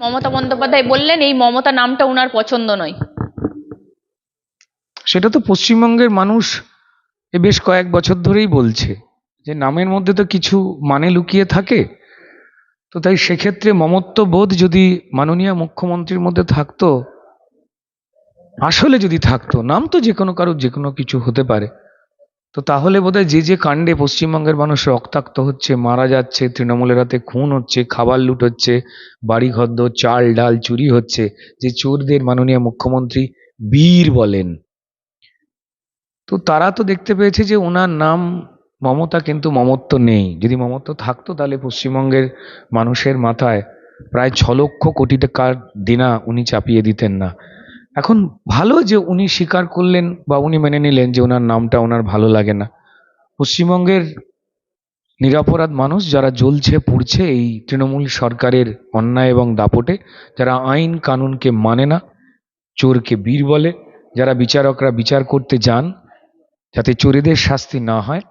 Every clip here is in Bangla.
মমতা বন্দ্যোপাধ্যায় বললেন, এই মমতা নামটা ওনার পছন্দ নয়। সেটা তো পশ্চিমবঙ্গের মানুষ বেশ কয়েক বছর ধরেই বলছে, যে নামের মধ্যে তো কিছু মানে লুকিয়ে থাকে। তো তাই সেক্ষেত্রে মমত্ববোধ যদি মাননীয় মুখ্যমন্ত্রীর মধ্যে থাকতো, আসলে যদি থাকতো, নাম তো যে কোনো কারোর যে কোনো কিছু হতে পারে। তো তাহলে বোধহয় যে যে কাণ্ডে পশ্চিমবঙ্গের মানুষ রক্তাক্ত হচ্ছে, মারা যাচ্ছে, তৃণমূলের হাতে খুন হচ্ছে, খাবার লুট হচ্ছে বাড়ি ঘরদোর চাল ডাল চুরি হচ্ছে, যে চোরদের মাননীয় মুখ্যমন্ত্রী বীর বলেন। তো তারা তো দেখতে পেয়েছে যে ওনার নাম মমতা কিন্তু মমত্ব নেই। যদি মমত্ব থাকতো তাহলে পশ্চিমবঙ্গের মানুষের মাথায় প্রায় ছ লক্ষ কোটি টাকার দেনা উনি চাপিয়ে দিতেন না। এখন ভালো যে উনি স্বীকার করলেন বা উনি মেনে নিলেন যে ওনার নামটা ওনার ভালো লাগে না। পশ্চিমবঙ্গের নিরাপরাধ মানুষ যারা জ্বলছে, পুড়ছে এই তৃণমূল সরকারের অন্যায় এবং দাপটে, যারা আইন কানুনকে মানে না, চোরকে বীর বলে, যারা বিচারকরা বিচার করতে যান যাতে চোরেদের শাস্তি না হয়,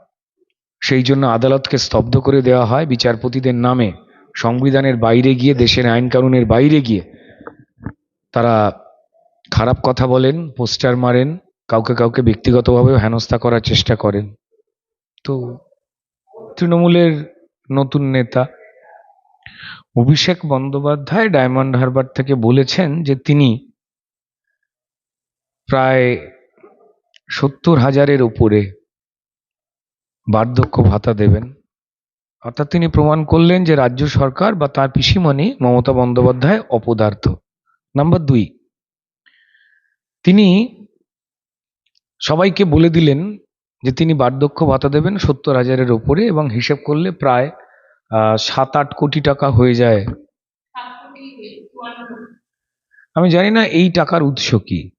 সেই জন্য আদালতকে স্তব্ধ করে দেওয়া হয় বিচারপতিদের নামে। সংবিধানের বাইরে গিয়ে, দেশের আইন কানুনের বাইরে গিয়ে তারা খারাপ কথা বলেন, পোস্টার মারেন, কাউকে কাউকে ব্যক্তিগতভাবে হেনস্থা করার চেষ্টা করেন। তো তৃণমূলের নতুন নেতা অভিষেক বন্দ্যোপাধ্যায় ডায়মন্ড হারবার থেকে বলেছেন যে তিনি প্রায় সত্তর হাজারের উপরে বার্ধক্য ভাতা দেবেন। অর্থাৎ তিনি প্রমাণ করলেন যে রাজ্য সরকার বা তার পিসিমণি মমতা বন্দ্যোপাধ্যায় অপদার্থ। নাম্বার দুই তিনি সবাইকে বলে দিলেন যে তিনি বার্ধক্য ভাতা দেবেন সত্তর হাজারের ওপরে এবং হিসেব করলে প্রায় সাত আট কোটি টাকা হয়ে যায়। আমি জানি না এই টাকার উৎস কি।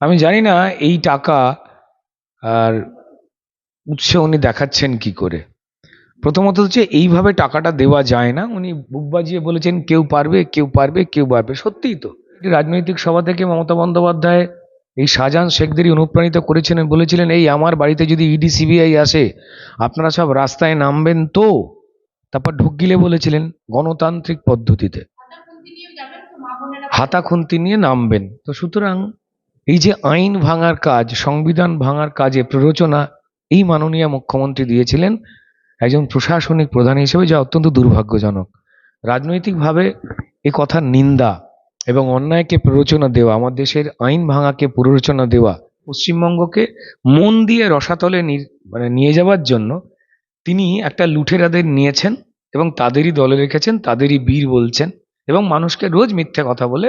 আমি জানি না এই টাকা আর উৎস উনি দেখাচ্ছেন কি করে। প্রথমত হচ্ছে এইভাবে টাকাটা দেওয়া যায় না। উনি বুক বাজিয়ে বলেছেন, কেউ পারবে কেউ পারবে কেউ পারবে। সত্যিই তো। একটি রাজনৈতিক সভা থেকে মমতা বন্দ্যোপাধ্যায় এই শাহজাহান শেখদেরই অনুপ্রাণিত করেছিলেন, বলেছিলেন, এই আমার বাড়িতে যদি ইডি সিবিআই আসে, আপনারা সব রাস্তায় নামবেন তো? তারপর ঢুকিলে বলেছিলেন, গণতান্ত্রিক পদ্ধতিতে হাতা খুন্তি নিয়ে নামবেন। তো সুতরাং এই যে আইন ভাঙার কাজ, সংবিধান ভাঙার কাজে প্ররোচনা, এই মাননীয় মুখ্যমন্ত্রী দিয়েছিলেন একজন প্রশাসনিক প্রধান হিসেবে, যা অত্যন্ত দুর্ভাগ্যজনক। রাজনৈতিকভাবে এ কথার নিন্দা এবং অন্যায়কে প্ররোচনা দেওয়া, আমার দেশের আইন ভাঙাকে প্ররোচনা দেওয়া, পশ্চিমবঙ্গকে মন দিয়ে রসাতলে মানে নিয়ে যাওয়ার জন্য তিনি একটা লুঠেরাদের নিয়েছেন এবং তাদেরই দলে রেখেছেন, তাদেরই বীর বলছেন এবং মানুষকে রোজ মিথ্যে কথা বলে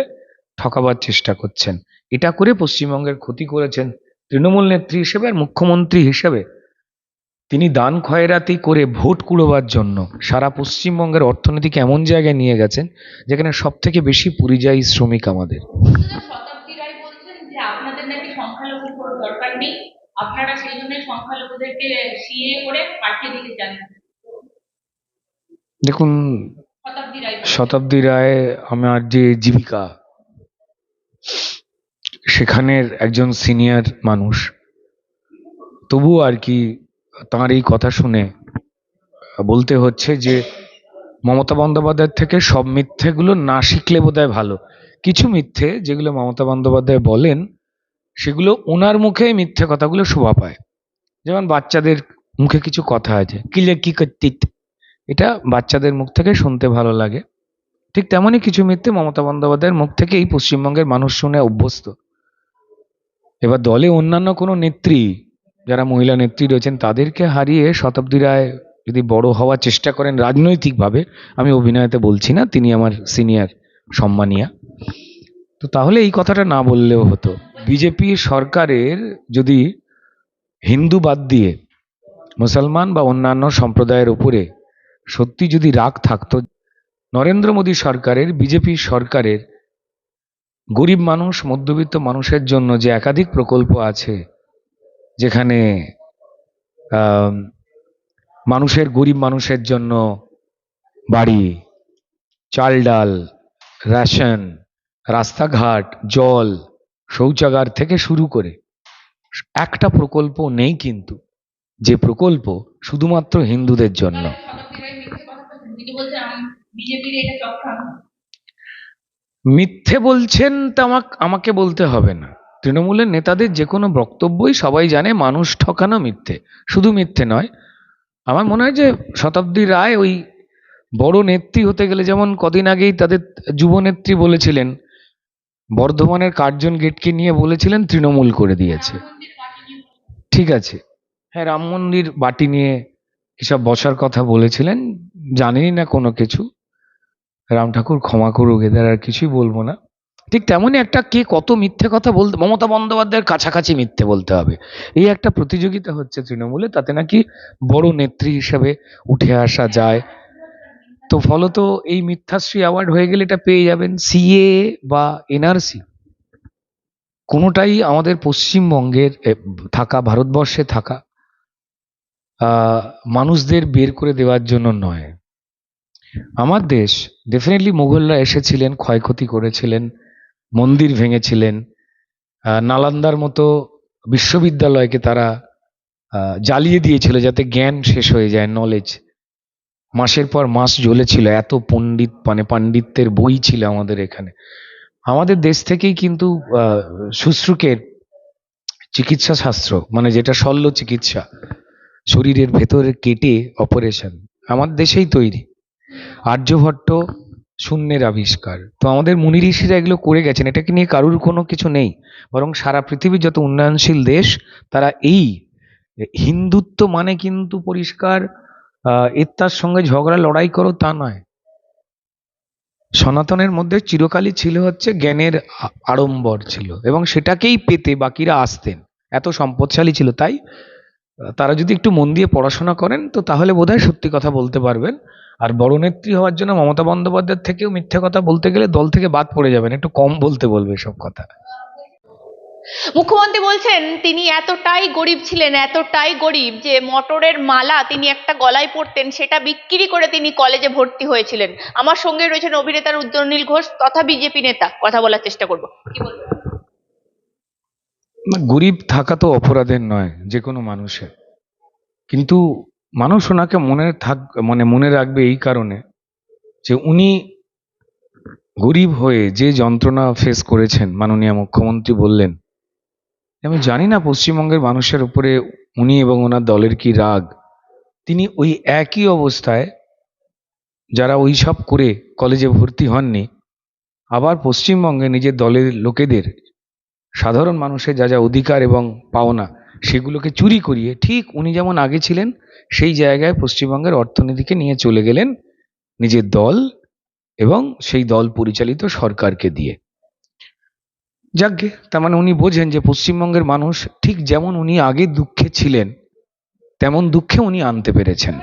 ঠকাবার চেষ্টা করছেন। এটা করে পশ্চিমবঙ্গের ক্ষতি করেছেন তৃণমূল নেত্রী হিসেবে আর মুখ্যমন্ত্রী হিসেবে তিনি দান খয়রাতি করে ভোট কুড়োবার জন্য সারা পশ্চিমবঙ্গের অর্থনীতিকে এমন জায়গায় নিয়ে গেছেন যেখানে সব থেকে বেশি পরিযায়ী শ্রমিক আমাদের। দেখুন শতাব্দী রায় শতাব্দী রায় আমার যে জীবিকা সেখানের একজন সিনিয়র মানুষ। তবুও আর কি তাঁর এই কথা শুনে বলতে হচ্ছে যে, মমতা বন্দ্যোপাধ্যায়ের থেকে সব মিথ্যেগুলো না শিখলে বোধহয় ভালো। কিছু মিথ্যে যেগুলো মমতা বন্দ্যোপাধ্যায় বলেন, সেগুলো ওনার মুখে মিথ্যে কথাগুলো শোভা পায়। যেমন বাচ্চাদের মুখে কিছু কথা আছে, কিলে কি করতিত? এটা বাচ্চাদের মুখ থেকে শুনতে ভালো লাগে। ঠিক তেমনই কিছু মিথ্যে মমতা বন্দ্যোপাধ্যায়ের মুখ থেকে এই পশ্চিমবঙ্গের মানুষ শুনে অভ্যস্ত। এবার দলে অন্যান্য কোনো নেত্রী যারা মহিলা নেত্রী রয়েছেন, তাদেরকে হারিয়ে শতাব্দী রায় যদি বড় হওয়ার চেষ্টা করেন রাজনৈতিকভাবে, আমি অভিনয়তে বলছি না, তিনি আমার সিনিয়র সম্মানিয়া। তো তাহলে এই কথাটা না বললেও হতো। বিজেপি সরকারের যদি হিন্দু বাদ দিয়ে মুসলমান বা অন্যান্য সম্প্রদায়ের উপরে সত্যি যদি রাগ থাকতো, নরেন্দ্র মোদী সরকারের, বিজেপি সরকারের গরিব মানুষ, মধ্যবিত্ত মানুষের জন্য যে একাধিক প্রকল্প আছে যেখানে মানুষের, গরিব মানুষের জন্য বাড়ি চাল ডাল রেশন, রাস্তাঘাট, জল, শৌচাগার থেকে শুরু করে একটা প্রকল্প নেই কিন্তু। যে প্রকল্প শুধুমাত্র হিন্দুদের জন্য। মিথ্যে বলছেন তা আমাকে বলতে হবে না। তৃণমূলের নেতাদের যে কোনো বক্তব্যই সবাই জানে মানুষ ঠকানো মিথ্যে। শুধু মিথ্যে নয়, আমার মনে হয় যে শতাব্দী রায় ওই বড় নেত্রী হতে গেলে যেমন কদিন আগেই তাদের যুবনেত্রী বলেছিলেন, বর্ধমানের কার্জন গেটকে নিয়ে বলেছিলেন, তৃণমূল করে দিয়েছে। ঠিক আছে। হ্যাঁ রাম মন্দির বাটি নিয়ে এসব বসার কথা বলেছিলেন, জানেনই না কোনো কিছু। রাম ঠাকুর ক্ষমা করুক, এদের আর কিছুই বলব না। ঠিক তেমনই একটা কে কত মিথ্যে কথা বলতে, মমতা বন্দ্যোপাধ্যায়ের কাছাকাছি মিথ্যে বলতে হবে। এই একটা প্রতিযোগিতা হচ্ছে তৃণমূলে, তাতে নাকি বড় নেত্রী হিসেবে উঠে আসা যায়। তো ফলত এই মিথ্যাশ্রী অ্যাওয়ার্ড হয়ে গেলে এটা পেয়ে যাবেন সিএ বা এনআরসি কোনোটাই আমাদের পশ্চিমবঙ্গের থাকা, ভারতবর্ষে থাকা মানুষদের বের করে দেওয়ার জন্য নয়। আমার দেশ ডেফিনেটলি মুঘলরা এসেছিলেন, ক্ষয়ক্ষতি করেছিলেন মন্দির ভেঙেছিলেন। নালন্দার মতো বিশ্ববিদ্যালয়কে তারা জ্বালিয়ে দিয়েছিল যাতে জ্ঞান শেষ হয়ে যায় নলেজ মাসের পর মাস জ্বলেছিল, এত পণ্ডিত মানে পাণ্ডিত্যের বই ছিল আমাদের এখানে। আমাদের দেশ থেকেই কিন্তু শুশ্রুকের চিকিৎসা শাস্ত্র মানে যেটা শল্য চিকিৎসা, শরীরের ভেতরে কেটে অপারেশন আমার দেশেই তৈরি। আর্যভট্ট শূন্যের আবিষ্কার। তো আমাদের মুনি ঋষিরা এগুলো করে গেছেন। এটাকে নিয়ে কারুর কোনো কিছু নেই? বরং সারা পৃথিবীর যত উন্নয়নশীল দেশ তারা এই হিন্দুত্ব মানে কিন্তু পরিষ্কার আহ, তার সঙ্গে ঝগড়া লড়াই করো তা নয়। সনাতনের মধ্যে চিরকালই ছিল হচ্ছে জ্ঞানের আড়ম্বর ছিল এবং সেটাকেই পেতে বাকিরা আসতেন। এত সম্পদশালী ছিল তাই তারা যদি একটু মন দিয়ে পড়াশোনা করেন তো তাহলে বোধহয় সত্যি কথা বলতে পারবেন আর বড় নেত্রী হওয়ার জন্য মমতা বন্দ্যোপাধ্যায়ের থেকেও মিথ্যে কথা বলতে গেলে দল থেকে বাদ পড়ে যাবেন। একটু কম বলতে বলবে সব কথা। মুখ্যমন্ত্রী বলছেন তিনি এতটাই গরিব ছিলেন এতটাই গরিব যে মটরের মালা তিনি একটা গলায় পরতেন সেটা বিক্রি করে তিনি কলেজে ভর্তি হয়েছিলেন। আমার সঙ্গে রয়েছেন অভিনেতার উজ্জ্বল ঘোষ তথা বিজেপি নেতা। কথা বলার চেষ্টা করব। কি বলবেন? গরিব থাকা তো অপরাধের নয় যে কোনো মানুষের। কিন্তু মানুষ ওনাকে মনে থাক মানে মনে রাখবে এই কারণে যে উনি গরিব হয়ে যে যন্ত্রণা ফেস করেছেন মাননীয় মুখ্যমন্ত্রী বললেন, আমি জানি না পশ্চিমবঙ্গের মানুষের উপরে উনি এবং ওনার দলের কি রাগ। তিনি ওই একই অবস্থায় যারা ওই সব করে কলেজে ভর্তি হননি, আবার পশ্চিমবঙ্গে নিজের দলের লোকেদের সাধারণ মানুষের যা যা অধিকার এবং পাওনা সেগুলোকে চুরি করিয়ে, ঠিক উনি যেমন আগে ছিলেন, সেই জায়গায় পশ্চিমবঙ্গের অর্থনীতিকে নিয়ে চলে গেলেন নিজের দল এবং সেই দল পরিচালিত সরকারকে দিয়ে যাকগে তার মানে উনি বোঝেন যে পশ্চিমবঙ্গের মানুষ ঠিক যেমন উনি আগে দুঃখে ছিলেন, তেমন দুঃখে উনি আনতে পেরেছেন?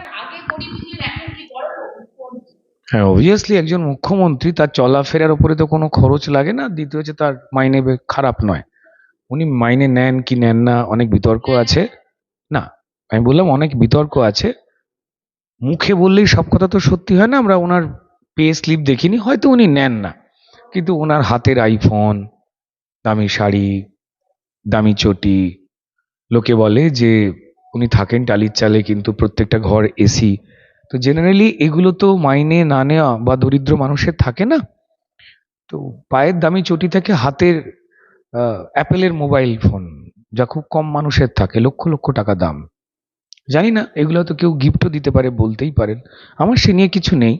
হ্যাঁ অবভিয়াসলি একজন মুখ্যমন্ত্রী, তার চলাফেরার উপরে তো কোনো খরচ লাগে না, দ্বিতীয় হচ্ছে তার মাইনে খারাপ নয় উনি মাইনে নেন কি নেন না অনেক বিতর্ক আছে। না আমি বললাম অনেক বিতর্ক আছে। মুখে বললেই সব কথা তো সত্যি হয় না আমরা ওনার পে স্লিপ দেখিনি হয়তো উনি নেন না। কিন্তু ওনার হাতের আইফোন দামি শাড়ি দামি চটি লোকে বলে যে উনি থাকেন টালির চালে কিন্তু প্রত্যেকটা ঘর এসি তো জেনারেলি এগুলো তো মাইনে না নেওয়া বা দরিদ্র মানুষের থাকে না। তো পায়ের দামি চটি থেকে হাতের অ্যাপেলের মোবাইল ফোন, যা খুব কম মানুষের থাকে, লক্ষ লক্ষ টাকা দাম। জানি না, এগুলো তো কেউ গিফটও দিতে পারে, বলতেই পারেন। আমার সে নিয়ে কিছু নেই।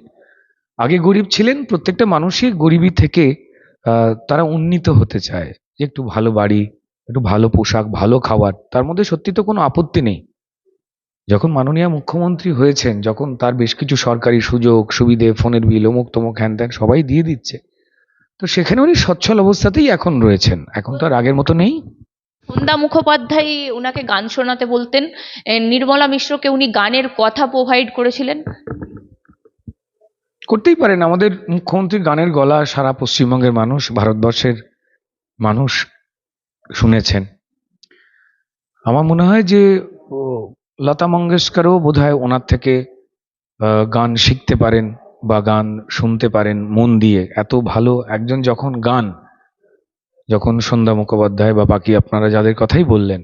আগে গরিব ছিলেন, প্রত্যেকটা মানুষই গরিবী থেকে তারা উন্নীত হতে চায়। যে একটু ভালো বাড়ি, একটু ভালো পোশাক, ভালো খাবার, তার মধ্যে সত্যি তো কোনো আপত্তি নেই। যখন মাননীয় মুখ্যমন্ত্রী হয়েছেন, যখন তার বেশ কিছু সরকারি সুযোগ, সুবিধে, ফোনের বিল অমুক তমুক হ্যান ত্যান সবাই দিয়ে দিচ্ছে। তো সেখানে উনি সচ্ছল অবস্থাতেই এখন রয়েছেন। এখন তো আর আগের মতো নেই। সন্ধ্যা মুখোপাধ্যায় ওনাকে গান শোনাতে বলতেন নির্মলা মিশ্রকে উনি গানের কথা প্রোভাইড করেছিলেন। করতেই পারেন আমাদের মুখ্যমন্ত্রীর গানের গলা সারা পশ্চিমবঙ্গের মানুষ ভারতবর্ষের মানুষ শুনেছেন। আমার মনে হয় যে লতা মঙ্গেশকরও বোধহয় ওনার থেকে গান শিখতে পারেন। বা গান শুনতে পারেন মন দিয়ে। এত ভালো একজন যখন গান, যখন সন্ধ্যা মুখোপাধ্যায় বা বাকি আপনারা যাদের কথাই বললেন,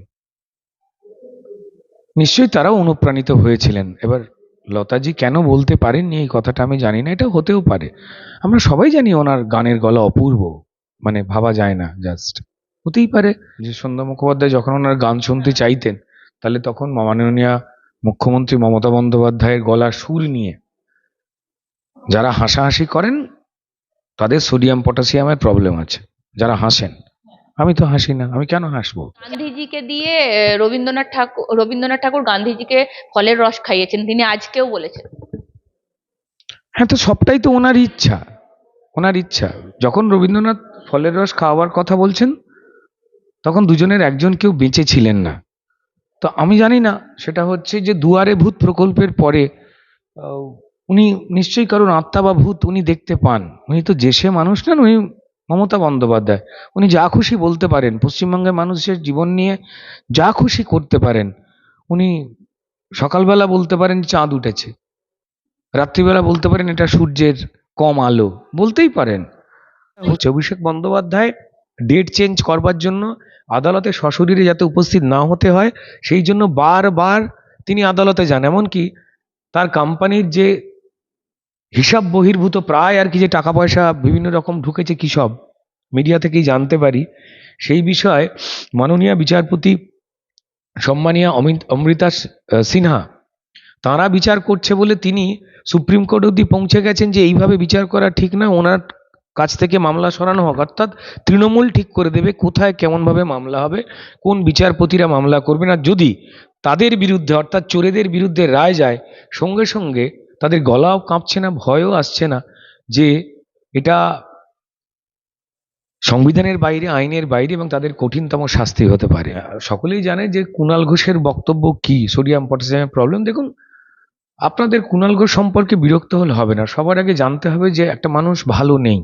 নিশ্চয়ই তারাও অনুপ্রাণিত হয়েছিলেন। এবার লতাজি কেন বলতে পারেননি এই কথাটা আমি জানি না, এটা হতেও পারে। আমরা সবাই জানি ওনার গানের গলা অপূর্ব মানে ভাবা যায় না, জাস্ট। হতেই পারে যে সন্ধ্যা মুখোপাধ্যায় যখন ওনার গান শুনতে চাইতেন, তাহলে তখন মাননীয় মুখ্যমন্ত্রী মমতা বন্দ্যোপাধ্যায়ের গলার সুর নিয়ে যারা হাসাহাসি করেন তাদের সোডিয়াম পটাশিয়ামের প্রবলেম আছে। যারা হাসেন আমি তো হাসি না আমি কেন হাসবো? গান্ধীজিকে দিয়ে রবীন্দ্রনাথ ঠাকুর রবীন্দ্রনাথ ঠাকুর গান্ধীজিকে ফলের রস খাইয়েছেন তিনি আজকেও বলেছেন। হ্যাঁ তো সবটাই তো ওনার ইচ্ছা ওনার ইচ্ছা। যখন রবীন্দ্রনাথ ফলের রস খাওয়ার কথা বলছেন তখন দুজনের একজন কেউ বেঁচে ছিলেন না। তো আমি জানি না সেটা হচ্ছে যে দুয়ারে ভূত প্রকল্পের পরে উনি নিশ্চয়ই কারোর আত্মা বা ভূত উনি দেখতে পান। উনি তো যে সে মানুষ নন উনি মমতা বন্দ্যোপাধ্যায়। উনি যা খুশি বলতে পারেন। পশ্চিমবঙ্গের মানুষের জীবন নিয়ে যা খুশি করতে পারেন। উনি সকালবেলা বলতে পারেন চাঁদ উঠেছে। রাত্রিবেলা বলতে পারেন এটা সূর্যের কম আলো। বলতেই পারেন। হচ্ছে অভিষেক বন্দ্যোপাধ্যায় ডেট চেঞ্জ করবার জন্য আদালতে সশরীরে যাতে উপস্থিত না হতে হয়, সেই জন্য বারবার তিনি আদালতে যান। এমনকি তার কোম্পানির যে হিসাব বহির্ভূত প্রায় আর কি যে টাকা পয়সা বিভিন্ন রকম ঢুকেছে কি সব মিডিয়া থেকেই জানতে পারি। সেই বিষয়ে মাননীয় বিচারপতি সম্মানীয় অমিত, অমৃতা সিনহা, তাঁরা বিচার করছে বলে তিনি সুপ্রিম কোর্ট অবধি পৌঁছে গেছেন যে এইভাবে বিচার করা ঠিক না ওনার কাছ থেকে মামলা সরানো হোক। অর্থাৎ তৃণমূল ঠিক করে দেবে কোথায় কেমনভাবে মামলা হবে, কোন বিচারপতিরা মামলা করবেন। আর যদি তাদের বিরুদ্ধে, অর্থাৎ চোরেদের বিরুদ্ধে রায় যায়, সঙ্গে সঙ্গে তাদের গলাও কাঁপছে না ভয়ও আসছে না যে এটা সংবিধানের বাইরে আইনের বাইরে এবং তাদের কঠিনতম শাস্তি হতে পারে। সকলেই জানে যে কুণাল ঘোষের বক্তব্য কি সোডিয়াম পটাশিয়ামের প্রবলেম দেখুন আপনাদের কুণাল ঘোষ সম্পর্কে বিরক্ত হলে হবে না। সবার আগে জানতে হবে যে একটা মানুষ ভালো নেই।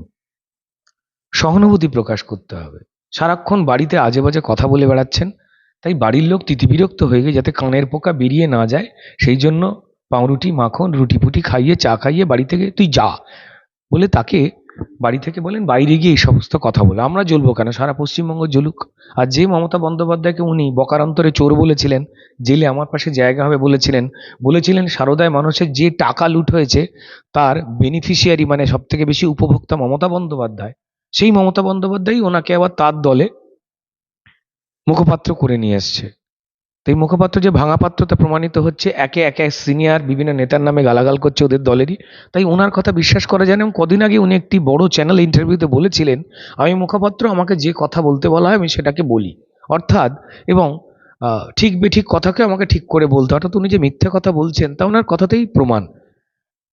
সহানুভূতি প্রকাশ করতে হবে। সারাক্ষণ বাড়িতে আজে বাজে কথা বলে বেড়াচ্ছেন তাই বাড়ির লোক তিতিবিরক্ত হয়ে গিয়ে যাতে কানের পোকা বেরিয়ে না যায় সেই জন্য পাউরুটি, মাখন রুটি ফুটি খাইয়ে, চা খাইয়ে বাড়ি থেকে, তুই যা। বলে তাকে বাড়ি থেকে বলেন, বাইরে গিয়ে এই সমস্ত কথা বলে, আমরা জ্বলবো কেন? সারা পশ্চিমবঙ্গ জ্বলুক। আর যে মমতা বন্দ্যোপাধ্যায়কে উনি বকারান্তরে চোর বলেছিলেন, জেলে আমার পাশে জায়গা হবে বলেছিলেন বলেছিলেন সারদায় মানুষের যে টাকা লুট হয়েছে, তার বেনিফিশিয়ারি মানে সব থেকে বেশি উপভোক্তা মমতা বন্দ্যোপাধ্যায়। সেই মমতা বন্দ্যোপাধ্যায় ওনাকে আবার তার দলে মুখপাত্র করে নিয়ে এসছে। তো এই মুখপাত্র যে ভাঙা পাত্র তা প্রমাণিত হচ্ছে, একে একে সিনিয়র বিভিন্ন নেতার নামে গালাগাল করছে ওদের দলেরই। তাই ওনার কথা বিশ্বাস করা যায় এবং কদিন আগে উনি একটি বড় চ্যানেল ইন্টারভিউতে বলেছিলেন, আমি মুখপাত্র, আমাকে যে কথা বলতে বলা হয় আমি সেটাকে বলি। অর্থাৎ, এবং ঠিক বেঠিক কথাকে আমাকে ঠিক করে বলতে অর্থাৎ উনি যে মিথ্যে কথা বলছেন, তা ওনার কথাতেই প্রমাণ।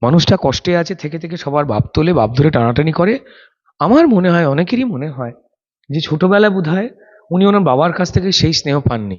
মানুষটা কষ্টে আছে, থেকে থেকে সবার বাপ তোলে, বাপ ধরে টানাটানি করে। আমার মনে হয়, অনেকেরই মনে হয় যে ছোটবেলা বোধ হয় উনি ওনার বাবার কাছ থেকে সেই স্নেহ পাননি।